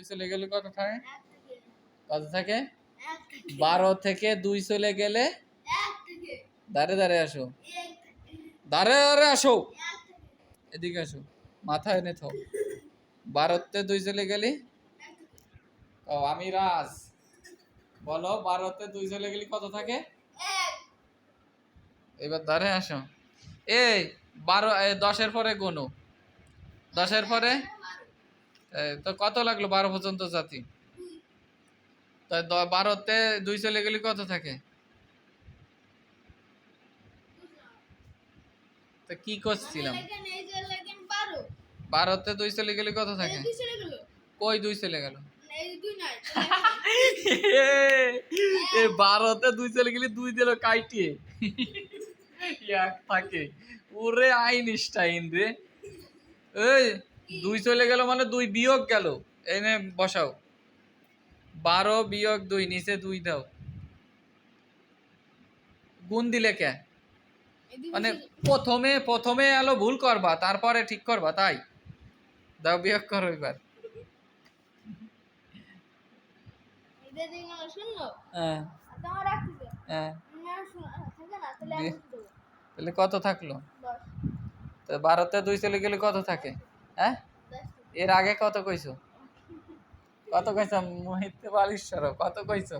দুই চলে গেলে কত থাকে? কত থাকে? বারো থেকে দুই চলে গেলে? দাঁড়ে দাঁড়ে আসো। দাঁড়ে দাঁড়ে আসো। এদিকে আসো। মাথা এনে থাও বারোতে দুই চলে গেলি? ও আমি রাজ। বলো বারোতে দুই চলে গেলি কত থাকে? এবার দাঁড়ে আসো। এই বারো দশের পরে গোনো। দশের পরে? তো কত লাগল বারো পর্যন্ত জাতি? বারোতে দুই চলে গেলে কত থাকে? কি করছিলাম? বারোতে দুই চলে গেলে কত থাকে? কই দুই চলে গেল? এ, বারোতে দুই চলে গেলি দুই দিল কাইটিয়ে এক থাকে। ওরে আইনস্টাইন রে। এই দুই চলে গেল মানে দুই বিয়োগ গেল। এনে বসাও। বারো বিয়োগ দুই নিচে দুই দাও। গুণ দিলে কে? মানে প্রথমে প্রথমে এলো ভুল করবা তারপরে ঠিক করবা তাই? দাও বিয়োগ করো এবার। না শুনলো? হ্যাঁ। হ্যাঁ। তাহলে কত থাকল? তো বারোতে দুই চলে গেলে কত থাকে? হ্যাঁ? এর আগে কত কইছো? কত কইছো? মোহিতে বালিশ্বর কত কইছো?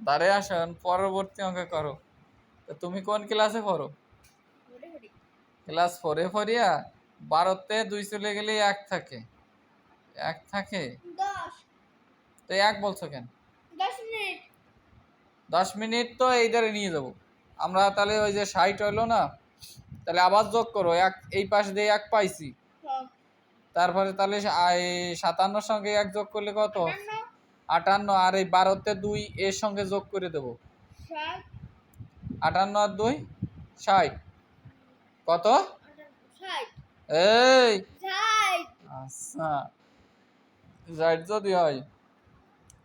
দাঁড়ে আসন পরবর্তী অঙ্ক করো। তো তুমি কোন ক্লাসে পড়ো? ক্লাস ফোরে ফরিয়া বারোতে দুই চলে গেলে এক থাকে। এক থাকে? তো এক বলছো কেন? দশ মিনিট। তো এইদারে নিয়ে যাব। আমরা তাহলে ওই যে ষাট হইল না তাহলে আবার যোগ করো। এক এই পাশ দিয়ে এক পাইছি। তারপরে তাহলে সাতান্নর সঙ্গে এক যোগ করলে কত? আটান্ন। আর এই বারোতে দুই, এর সঙ্গে যোগ করে দেব। আটান্ন আর দুই, ষাট। কত? এই। আচ্ছা। ষাট যদি হয়,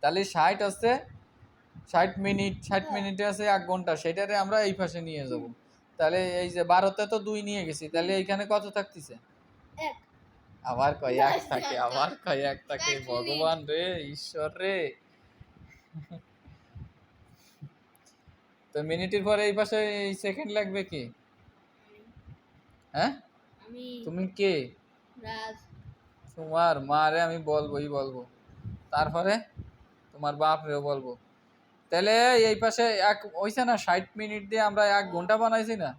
তাহলে ষাট আছে। ষাট মিনিট, ষাট মিনিটে আছে এক ঘণ্টা। সেটারে আমরা এই পাশে নিয়ে যাব। তাহলে এই যে বারোতে তো দুই নিয়ে গেছি, তাহলে এইখানে কত থাকতেছে? আবার কয় এক থাকে আবার কয় এক থাকে ভগবান রে ঈশ্বর রে। তো মিনিটের পরে এই পাশে এই সেকেন্ড লাগবে কি? হ্যাঁ? আমি তুমি কে? রাজ। তোমার মারে আমি বলবোই বলব। তারপরে তোমার বাপরেও বলব। তাহলে এই পাশে এক ওইছে না ষাট মিনিট দিয়ে আমরা এক ঘণ্টা বানাইছি না?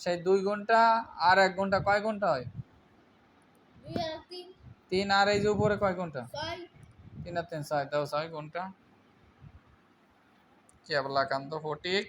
সেই দুই ঘণ্টা আর এক ঘণ্টা কয় ঘণ্টা হয়? তিন আর এই যে উপরে কয় ঘণ্টা? তিন আর তিন ছয়। তাও ছয় ঘণ্টা। কেবলাকান্ত ফটিক।